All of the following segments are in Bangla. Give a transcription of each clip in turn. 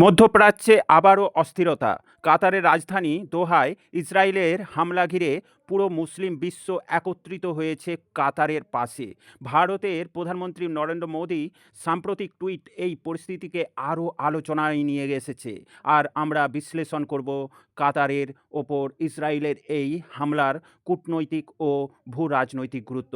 মধ্যপ্রাচ্যে আবারও অস্থিরতা। কাতারের রাজধানী দোহায় ইসরায়েলের হামলা ঘিরে পুরো মুসলিম বিশ্ব একত্রিত হয়েছে কাতারের পাশে। ভারতের প্রধানমন্ত্রী নরেন্দ্র মোদী সাম্প্রতিক টুইট এই পরিস্থিতিকে আরও আলোচনায় নিয়ে এসেছে। আর আমরা বিশ্লেষণ করব কাতারের ওপর ইসরায়েলের এই হামলার কূটনৈতিক ও ভূ রাজনৈতিক গুরুত্ব।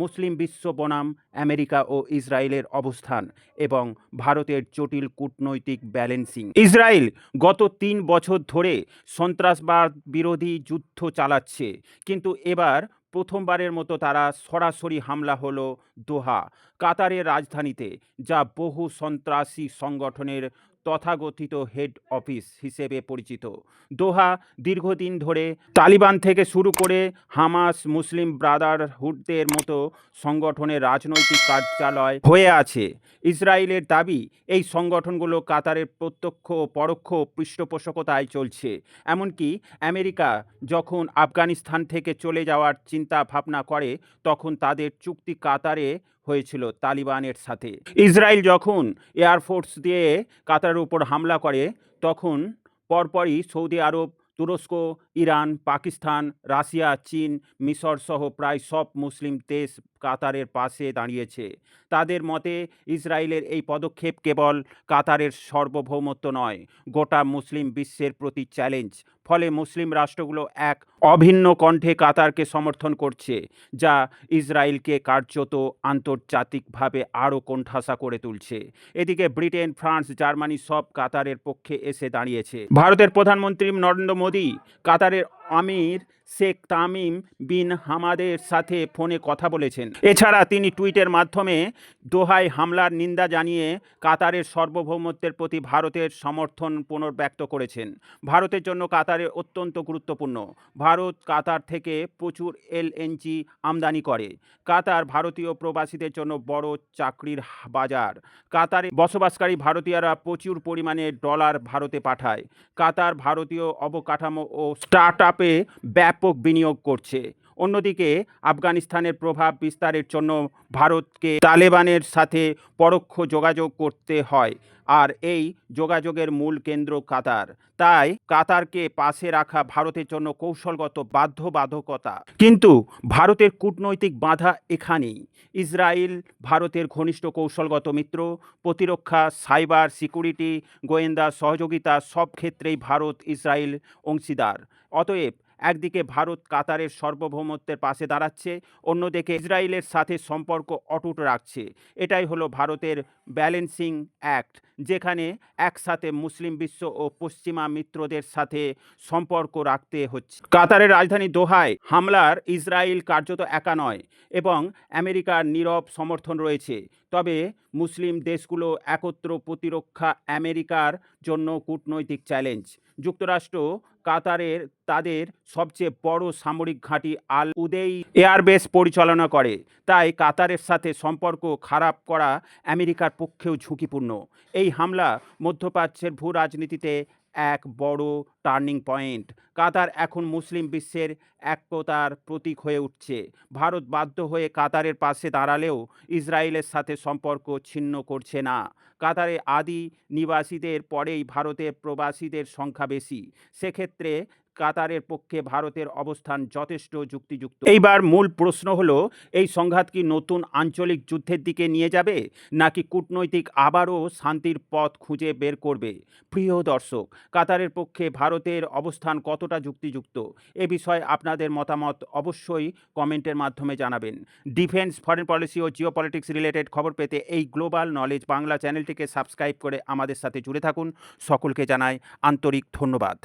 মুসলিম বিশ্ব বনাম, আমেরিকা ও ইসরায়েলের অবস্থান এবং ভারতের জটিল কূটনৈতিক ব্যালেন্সিং ইসরায়েল গত তিন বছর ধরে সন্ত্রাসবাদ বিরোধী যুদ্ধ চালাচ্ছে, কিন্তু এবার প্রথমবারের মতো তারা সরাসরি হামলা হলো দোহা, কাতারের রাজধানীতে, যা বহু সন্ত্রাসী সংগঠনের তথাকথিত হেড অফিস হিসেবে পরিচিত। দোহা দীর্ঘদিন ধরে তালিবান থেকে শুরু করে হামাস মুসলিম ব্রাদারহুডদের মতো সংগঠনের রাজনৈতিক কার্যালয় হয়ে আছে। ইসরায়েলের দাবি, এই সংগঠনগুলো কাতারের প্রত্যক্ষ ও পরোক্ষ পৃষ্ঠপোষকতায় চলছে। এমনকি আমেরিকা যখন আফগানিস্তান থেকে চলে যাওয়ার চিন্তা ভাবনা করে, তখন তাদের চুক্তি কাতারে হয়েছিল তালিবানের সাথে। ইসরায়েল যখন এয়ারফোর্স দিয়ে কাতারের উপর হামলা করে, তখন পরপরই সৌদি আরব তুরস্ক, ইরান, পাকিস্তান, রাশিয়া, চীন, মিশর সহ প্রায় সব মুসলিম দেশ কাতারের পাশে দাঁড়িয়েছে। তাদের মতে, ইসরায়েলের এই পদক্ষেপ কেবল কাতারের সার্বভৌমত্ব নয়, গোটা মুসলিম বিশ্বের প্রতি চ্যালেঞ্জ। ফলে মুসলিম রাষ্ট্রগুলো এক অভিন্ন কণ্ঠে কাতারকে সমর্থন করছে, যা ইসরায়েলকে কার্যত আন্তর্জাতিকভাবে আরও কোণঠাসা করে তুলছে। এদিকে ব্রিটেন, ফ্রান্স, জার্মানি সব কাতারের পক্ষে এসে দাঁড়িয়েছে। ভারতের প্রধানমন্ত্রী নরেন্দ্র মোদী কাতারের আমির শেখ তামিম বিন হামাদের সাথে ফোনে কথা বলেছেন। এছাড়া তিনি টুইটের মাধ্যমে দোহায় হামলার নিন্দা জানিয়ে কাতারের সার্বভৌমত্বের প্রতি ভারতের সমর্থন পুনর্ব্যক্ত করেছেন। ভারতের জন্য কাতারের অত্যন্ত গুরুত্বপূর্ণ। ভারত কাতার থেকে প্রচুর এলএনজি আমদানি করে। কাতার ভারতীয় প্রবাসীদের জন্য বড় চাকরির বাজার। কাতারে বসবাসকারী ভারতীয়রা প্রচুর পরিমাণে ডলার ভারতে পাঠায়। কাতার ভারতীয় অবকাঠামো ও স্টার্ট ব্যাপক বিনিয়োগ করছে। অন্যদিকে আফগানিস্তানের প্রভাব বিস্তারের জন্য ভারতকে তালেবানের সাথে পরোক্ষ যোগাযোগ করতে হয়, আর এই যোগাযোগের মূল কেন্দ্র কাতার। তাই কাতারকে পাশে রাখা ভারতের জন্য কৌশলগত বাধ্যবাধকতা। কিন্তু ভারতের কূটনৈতিক বাধা এখানেই। ইসরায়েল ভারতের ঘনিষ্ঠ কৌশলগত মিত্র, প্রতিরক্ষা, সাইবার সিকিউরিটি, গোয়েন্দা সহযোগিতা সব ক্ষেত্রেই ভারত ইসরায়েল অংশীদার। অতএব একদিকে ভারত কাতারের সার্বভৌমত্বের পাশে দাঁড়াচ্ছে, অন্যদিকে ইসরায়েলের সাথে সম্পর্ক অটুট রাখছে। এটাই হলো ভারতের ব্যালেন্সিং অ্যাক্ট, যেখানে একসাথে মুসলিম বিশ্ব ও পশ্চিমা মিত্রদের সাথে সম্পর্ক রাখতে হচ্ছে। কাতারের রাজধানী দোহায় হামলার ইসরায়েল কার্যত একা নয় এবং আমেরিকার নীরব সমর্থন রয়েছে। তবে মুসলিম দেশগুলো একত্র প্রতিরক্ষা আমেরিকার জন্য কূটনৈতিক চ্যালেঞ্জ। যুক্তরাষ্ট্র কাতারের তাদের সবচেয়ে বড় সামরিক ঘাঁটি আল উদেই এয়ারবেস পরিচালনা করে। তাই কাতারের সাথে সম্পর্ক খারাপ করা আমেরিকার পক্ষেও ঝুঁকিপূর্ণ। এই হামলা মধ্যপ্রাচ্যের ভূ রাজনীতিতে এক বড় টার্নিং পয়েন্ট। কাতার এখন মুসলিম বিশ্বের একতার প্রতীক হয়ে উঠছে। ভারত বাধ্য হয়ে কাতারের পাশে দাঁড়ালেও ইসরায়েলের সাথে সম্পর্ক ছিন্ন করছে না। কাতারে আদি নিবাসীদের পরেই ভারতের প্রবাসীদের সংখ্যা বেশি। সেক্ষেত্রে কাতারের পক্ষে ভারতের অবস্থান যথেষ্ট যুক্তিযুক্ত। এইবার মূল প্রশ্ন হলো, এই সংঘাত কি নতুন আঞ্চলিক যুদ্ধের দিকে নিয়ে যাবে, নাকি কূটনৈতিক আবারও শান্তির পথ খুঁজে বের করবে? প্রিয় দর্শক, কাতারের পক্ষে ভারতের অবস্থান কতটা যুক্তিযুক্ত? এ বিষয়ে আপনাদের মতামত অবশ্যই কমেন্টের মাধ্যমে জানাবেন। ডিফেন্স, ফরেন পলিসি ও জিও পলিটিক্স রিলেটেড খবর পেতে এই গ্লোবাল নলেজ বাংলা চ্যানেলটিকে সাবস্ক্রাইব করে আমাদের সাথে জুড়ে থাকুন। সকলকে জানাই আন্তরিক ধন্যবাদ।